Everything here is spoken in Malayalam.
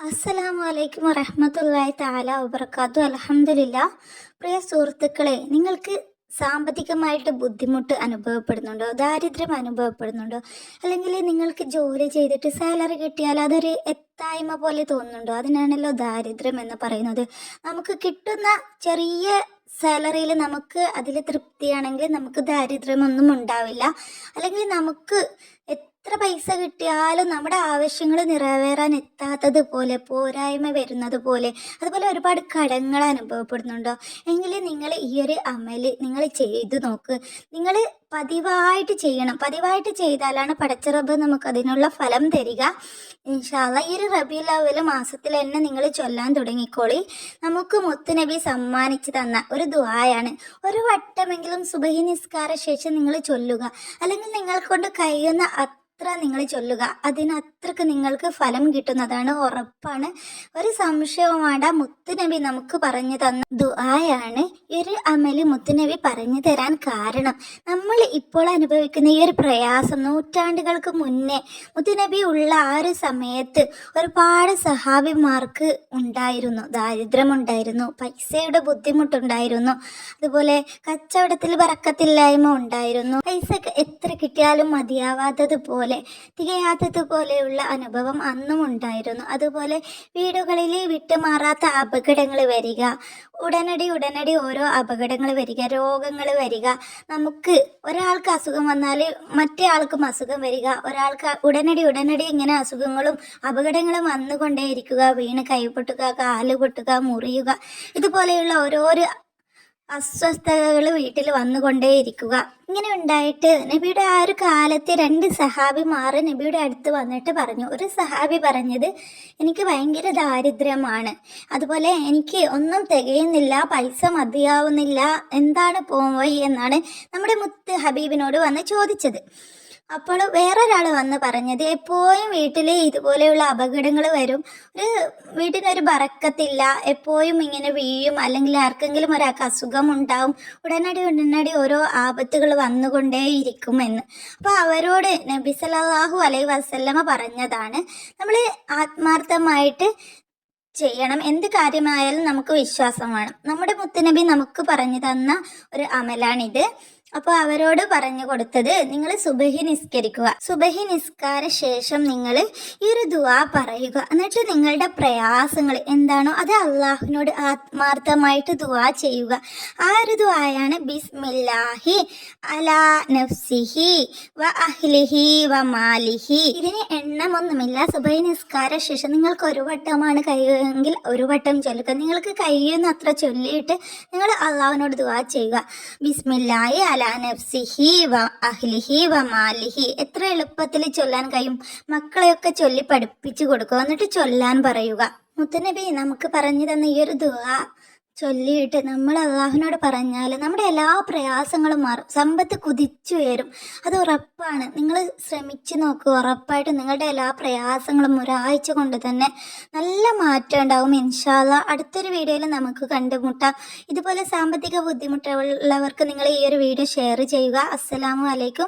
അസ്സലാമു അലൈക്കും വറഹ്മത്തുള്ളാഹി താല വബർക്കാത്തു അലഹമില്ല പ്രിയ സുഹൃത്തുക്കളെ നിങ്ങൾക്ക് സാമ്പത്തികമായിട്ട് ബുദ്ധിമുട്ട് അനുഭവപ്പെടുന്നുണ്ടോ? ദാരിദ്ര്യം അനുഭവപ്പെടുന്നുണ്ടോ? അല്ലെങ്കിൽ നിങ്ങൾക്ക് ജോലി ചെയ്തിട്ട് സാലറി കിട്ടിയാൽ അതൊരു എത്തായ്മ പോലെ തോന്നുന്നുണ്ടോ? അതിനാണല്ലോ ദാരിദ്ര്യം എന്ന് പറയുന്നത്. നമുക്ക് കിട്ടുന്ന ചെറിയ സാലറിയിൽ നമുക്ക് അതിൽ തൃപ്തിയാണെങ്കിൽ നമുക്ക് ദാരിദ്ര്യമൊന്നും ഉണ്ടാവില്ല. അല്ലെങ്കിൽ നമുക്ക് എത്ര പൈസ കിട്ടിയാലും നമ്മുടെ ആവശ്യങ്ങൾ നിറവേറാൻ എത്താത്തത് പോലെ പോരായ്മ വരുന്നത് പോലെ അതുപോലെ ഒരുപാട് കടങ്ങൾ അനുഭവപ്പെടുന്നുണ്ടോ? എങ്കിൽ നിങ്ങൾ ഈ ഒരു അമൽ നിങ്ങൾ ചെയ്തു നോക്ക്. നിങ്ങൾ പതിവായിട്ട് ചെയ്യണം. പതിവായിട്ട് ചെയ്താലാണ് പടച്ചിറബ് നമുക്ക് അതിനുള്ള ഫലം തരിക. ഇൻഷാല്ല ഈ ഒരു റബി ലവൽ മാസത്തിൽ തന്നെ നിങ്ങൾ ചൊല്ലാൻ തുടങ്ങിക്കോളി. നമുക്ക് മുത്തുനബി സമ്മാനിച്ചു തന്ന ഒരു ദുആയാണ്. ഒരു വട്ടമെങ്കിലും സുബഹി നിസ്കാര ശേഷം നിങ്ങൾ ചൊല്ലുക. അല്ലെങ്കിൽ നിങ്ങൾ കൊണ്ട് കഴിയുന്ന അത്ര നിങ്ങൾ ചൊല്ലുക. അതിനത്രക്ക് നിങ്ങൾക്ക് ഫലം കിട്ടുന്നതാണ് ഉറപ്പാണ്. ഒരു സംശയവും വേണ്ട മുത്തുനബി നമുക്ക് പറഞ്ഞു തന്ന ദുആയാണ്. ഈ ഒരു അമൽ മുത്തുനബി പറഞ്ഞു തരാൻ കാരണം നമ്മൾ ഇപ്പോൾ അനുഭവിക്കുന്ന ഈ ഒരു പ്രയാസം നൂറ്റാണ്ടുകൾക്ക് മുന്നേ മുത്തുനബി ഉള്ള ആ ഒരു സമയത്ത് ഒരുപാട് സഹാബിമാർക്ക് ഉണ്ടായിരുന്നു ദാരിദ്ര്യമുണ്ടായിരുന്നു പൈസയുടെ ബുദ്ധിമുട്ടുണ്ടായിരുന്നു അതുപോലെ കച്ചവടത്തിൽ പറക്കത്തില്ലായ്മ ഉണ്ടായിരുന്നു പൈസ എത്ര കിട്ടിയാലും മതിയാവാത്തത് പോലെ പോലെയുള്ള അനുഭവം അന്നും ഉണ്ടായിരുന്നു. അതുപോലെ വീടുകളിൽ വിട്ടുമാറാത്ത അപകടങ്ങൾ വരിക ഉടനടി ഉടനടി ഓരോ അപകടങ്ങൾ വരിക രോഗങ്ങൾ വരിക നമുക്ക് ഒരാൾക്ക് അസുഖം വന്നാൽ മറ്റേ ആൾക്കും അസുഖം വരിക ഒരാൾക്ക് ഉടനടി ഉടനടി ഇങ്ങനെ അസുഖങ്ങളും അപകടങ്ങളും വന്നുകൊണ്ടേയിരിക്കുക വീണ് കൈ പൊട്ടുക കാൽ പൊട്ടുക മുറിയുക ഇതുപോലെയുള്ള ഓരോരോ അസ്വസ്ഥതകൾ വീട്ടിൽ വന്നുകൊണ്ടേയിരിക്കുക. ഇങ്ങനെ ഉണ്ടായിട്ട് നബിയുടെ ആ ഒരു കാലത്തെ രണ്ട് സഹാബിമാർ നബിയുടെ അടുത്ത് വന്നിട്ട് പറഞ്ഞു. ഒരു സഹാബി പറഞ്ഞത് എനിക്ക് ഭയങ്കര ദാരിദ്ര്യമാണ്. അതുപോലെ എനിക്ക് ഒന്നും തികയുന്നില്ല പൈസ മതിയാവുന്നില്ല എന്താണ് പോയി എന്നാണ് നമ്മുടെ മുത്ത് ഹബീബിനോട് വന്ന് ചോദിച്ചത്. അപ്പോൾ വേറൊരാൾ വന്ന് പറഞ്ഞത് എപ്പോഴും വീട്ടിൽ ഇതുപോലെയുള്ള അപകടങ്ങൾ വരും. ഒരു വീട്ടിനൊരു ബറക്കത്തില്ല. എപ്പോഴും ഇങ്ങനെ വീഴും. അല്ലെങ്കിൽ ആർക്കെങ്കിലും ഒരാൾക്ക് അസുഖം ഉണ്ടാവും ഉടനടി ഉടനടി ഓരോ ആപത്തുകൾ വന്നുകൊണ്ടേയിരിക്കും എന്ന്. അപ്പോൾ അവരോട് നബി സല്ലല്ലാഹു അലൈഹി വസല്ലമ പറഞ്ഞതാണ് നമ്മൾ ആത്മാർത്ഥമായിട്ട് ചെയ്യണം. എന്ത് കാര്യമായാലും നമുക്ക് വിശ്വാസം വേണം നമ്മുടെ മുത്തുനബി നമുക്ക് പറഞ്ഞു തന്ന ഒരു അമലാണിത്. അപ്പോൾ അവരോട് പറഞ്ഞു കൊടുത്തത് നിങ്ങൾ സുബഹി നിസ്കരിക്കുക. സുബഹി നിസ്കാര ശേഷം നിങ്ങൾ ഈ ഒരു ദുവാ പറയുക. എന്നിട്ട് നിങ്ങളുടെ പ്രയാസങ്ങൾ എന്താണോ അത് അള്ളാഹുവിനോട് ആത്മാർത്ഥമായിട്ട് ദുവാ ചെയ്യുക. ആ ഒരു ദുവായാണ് ബിസ്മില്ലാഹി അലാ നഫ്സിഹി വ അഹ്ലിഹി വ മാലിഹി. ഇതിന് എണ്ണമൊന്നുമില്ല സുബഹി നിസ്കാര ശേഷം നിങ്ങൾക്ക് ഒരു വട്ടമാണ് കഴിയുമെങ്കിൽ ഒരു വട്ടം ചൊല്ലുക. നിങ്ങൾക്ക് കഴിയുന്ന അത്ര ചൊല്ലിയിട്ട് നിങ്ങൾ അള്ളാഹുവിനോട് ദുവാ ചെയ്യുക. ബിസ്മില്ലാഹി അഹ്ലിഹി എത്ര എളുപ്പത്തിൽ ചൊല്ലാൻ കഴിയും. മക്കളെയൊക്കെ ചൊല്ലി പഠിപ്പിച്ചു കൊടുക്കുക. എന്നിട്ട് ചൊല്ലാൻ പറയുക. മുത്തനബി നമുക്ക് പറഞ്ഞു തന്ന ഈ ഒരു ദുആ ചൊല്ലിയിട്ട് നമ്മൾ അള്ളാഹുവിനോട് പറഞ്ഞാൽ നമ്മുടെ എല്ലാ പ്രയാസങ്ങളും മാറും. സമ്പത്ത് കുതിച്ചുയരും അത് ഉറപ്പാണ്. നിങ്ങൾ ശ്രമിച്ചു നോക്കുക ഉറപ്പായിട്ടും നിങ്ങളുടെ എല്ലാ പ്രയാസങ്ങളും ഒരാഴ്ച കൊണ്ട് തന്നെ നല്ല മാറ്റം ഉണ്ടാവും. ഇൻഷാല്ല അടുത്തൊരു വീഡിയോയിൽ നമുക്ക് കണ്ടുമുട്ടാം. ഇതുപോലെ സാമ്പത്തിക ബുദ്ധിമുട്ടുള്ളവർക്ക് നിങ്ങൾ ഈ ഒരു വീഡിയോ ഷെയർ ചെയ്യുക. അസ്സലാമു അലൈക്കും.